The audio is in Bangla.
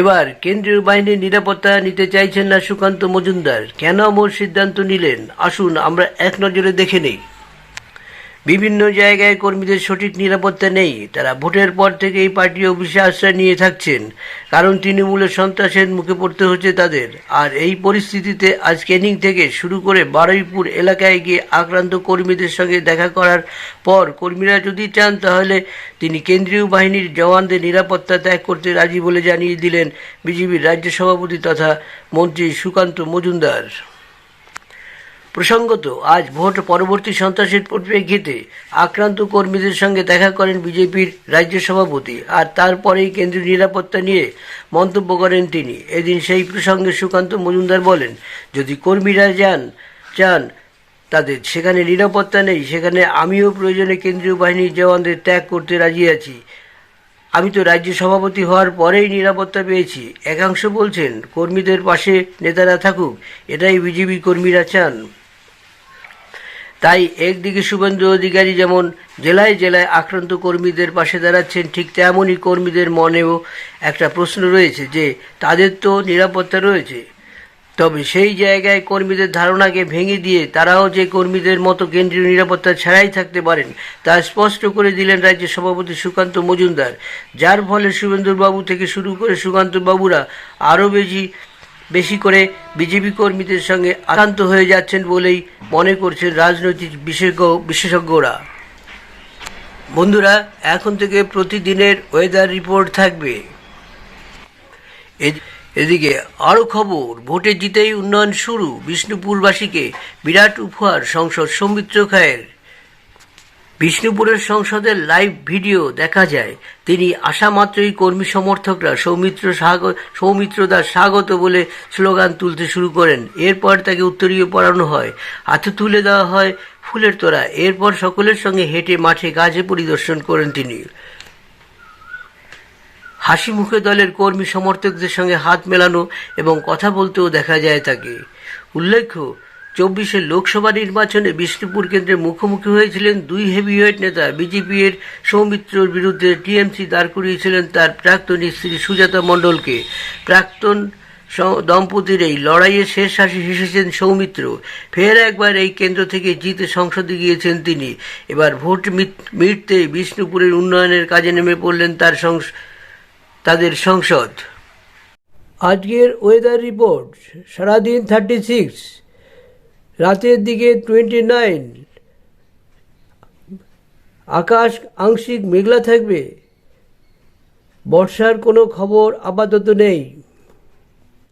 এবার কেন্দ্রীয় বাহিনীর নিরাপত্তা নিতে চাইছেন না সুকান্ত মজুমদার। কেন মোর সিদ্ধান্ত নিলেন? আসুন আমরা এক নজরে দেখে নেই। বিভিন্ন জায়গায় কর্মীদের সঠিক নিরাপত্তা নেই। তারা ভোটের পর থেকেই পার্টি অফিসে আশ্রয় নিয়ে থাকছেন। কারণ তৃণমূলের সন্ত্রাসের মুখে পড়তে হচ্ছে তাদের। আর এই পরিস্থিতিতে আজ ক্যানিং থেকে শুরু করে বারুইপুর এলাকায় গিয়ে আক্রান্ত কর্মীদের সঙ্গে দেখা করার পর কর্মীরা যদি চান, তাহলে তিনি কেন্দ্রীয় বাহিনীর জওয়ানদের নিরাপত্তা ত্যাগ করতে রাজি বলে জানিয়ে দিলেন বিজেপির রাজ্য সভাপতি তথা মন্ত্রী সুকান্ত মজুমদার। প্রসঙ্গত, আজ ভোট পরবর্তী সন্ত্রাসের পরিপ্রেক্ষিতে আক্রান্ত কর্মীদের সঙ্গে দেখা করেন বিজেপির রাজ্য সভাপতি আর তারপরেই কেন্দ্রীয় নিরাপত্তা নিয়ে মন্তব্য করেন তিনি। এদিন সেই প্রসঙ্গে সুকান্ত মজুমদার বলেন, যদি কর্মীরা যান, চান তাদের, সেখানে নিরাপত্তা নেই, সেখানে আমিও প্রয়োজনে কেন্দ্রীয় বাহিনীর জওয়ানদের ত্যাগ করতে রাজি আছি। আমি তো রাজ্য সভাপতি হওয়ার পরেই নিরাপত্তা পেয়েছি। একাংশ বলছেন, কর্মীদের পাশে নেতারা থাকুক, এটাই বিজেপি কর্মীরা চান। তাই একদিকে শুভেন্দু অধিকারী যেমন জেলায় জেলায় আক্রান্ত কর্মীদের পাশে দাঁড়াচ্ছেন, ঠিক তেমনই কর্মীদের মনেও একটা প্রশ্ন রয়েছে যে, তাদের তো নিরাপত্তা রয়েছে। তবে সেই জায়গায় কর্মীদের ধারণাকে ভেঙে দিয়ে তারাও যে কর্মীদের মতো কেন্দ্রীয় নিরাপত্তা ছাড়াই থাকতে পারেন, তা স্পষ্ট করে দিলেন রাজ্যের সভাপতি সুকান্ত মজুমদার। যার ফলে শুভেন্দুবাবু থেকে শুরু করে সুকান্ত বাবুরা আরও বেশি বেশি করে বিজেপি কর্মীদের সঙ্গে আক্রান্ত হয়ে যাচ্ছেন বলেই মনে করছেন রাজনৈতিক বিশেষজ্ঞ, বিশেষজ্ঞরা। বন্ধুরা, এখন থেকে প্রতিদিনের ওয়েদার রিপোর্ট থাকবে। এদিকে আরও খবর, ভোটে জিতেই উন্নয়ন শুরু, বিষ্ণুপুরবাসীকে বিরাট উপহার, সংসদ সৌমিত্র খায়ের। বিষ্ণুপুরের সংসদের লাইভ ভিডিও দেখা যায়। তিনি আসা মাত্রই কর্মী সমর্থকরা সৌমিত্র সৌমিত্র দাস স্বাগত বলে স্লোগান তুলতে শুরু করেন। এরপর তাকে উত্তরীয় পড়ানো হয়। হাতে তুলে দেওয়া হয় ফুলের তোড়া। এরপর সকলের সঙ্গে হেঁটে মাঠে গাছে পরিদর্শন করেন তিনি। হাসি মুখে দলের কর্মী সমর্থকদের সঙ্গে হাত মেলানো এবং কথা বলতেও দেখা যায় তাকে। উল্লেখ্য চব্বিশের লোকসভা নির্বাচনে বিষ্ণুপুর কেন্দ্রে মুখোমুখি হয়েছিলেন দুই হেভিওয়েট নেতা। বিজেপি এর সৌমিত্রর বিরুদ্ধে টিএমসি দাঁড় করিয়েছিলেন তার প্রাক্তন স্ত্রী সুজাতা মণ্ডলকে। প্রাক্তন দম্পতির এই লড়াইয়ে শেষ হাসি হেসেছেন সৌমিত্র। ফের একবার এই কেন্দ্র থেকে জিতে সংসদে গিয়েছেন তিনি। এবার ভোট মিটতে বিষ্ণুপুরের উন্নয়নের কাজে নেমে পড়লেন তার তাদের সংসদ। আজকের ওয়েদার রিপোর্ট সারাদিন থার্টি সিক্স রাতের দিকে টোয়েন্টি নাইন আকাশ আংশিক মেঘলা থাকবে। বর্ষার কোনো খবর আপাতত নেই।